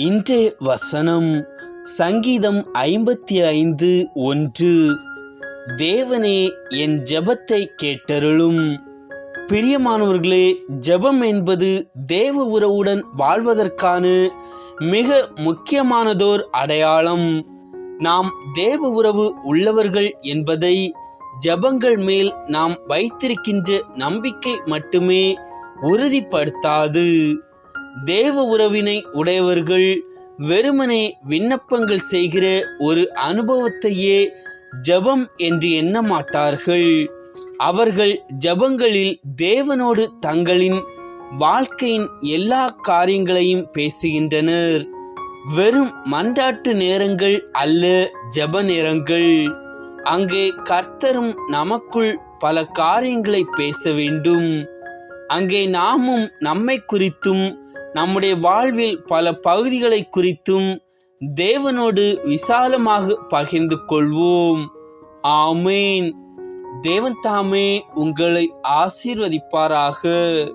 இன்றைய வசனம் சங்கீதம் ஐம்பத்தி ஐந்து ஒன்று. தேவனே என் ஜபத்தை கேட்டருளும். பிரியமானவர்களே ஜெபம் என்பது தேவ உறவுடன் வாழ்வதற்கான மிக முக்கியமானதோர் அடையாளம். நாம் தேவ உறவு உள்ளவர்கள் என்பதை ஜெபங்கள் மேல் நாம் வைத்திருக்கின்ற நம்பிக்கை மட்டுமே உறுதிப்படுத்தாது. தேவ உறவினை உடையவர்கள் வெறுமனே விண்ணப்பங்கள் செய்கிற ஒரு அனுபவத்தையே ஜெபம் என்று எண்ண மாட்டார்கள். அவர்கள் ஜெபங்களில் தேவனோடு தங்களின் வாழ்க்கையின் எல்லா காரியங்களையும் பேசுகின்றனர். வெறும் மன்றாட்டு நேரங்கள் அல்ல ஜெப நேரங்கள். அங்கே கர்த்தரும் நமக்குள் பல காரியங்களை பேச வேண்டும். அங்கே நாமும் நம்மை குறித்தும் நம்முடைய வாழ்வில் பல பகுதிகளை குறித்தும் தேவனோடு விசாலமாக பகிர்ந்து கொள்வோம். ஆமீன். தேவன் தாமே உங்களை ஆசீர்வதிப்பாராக.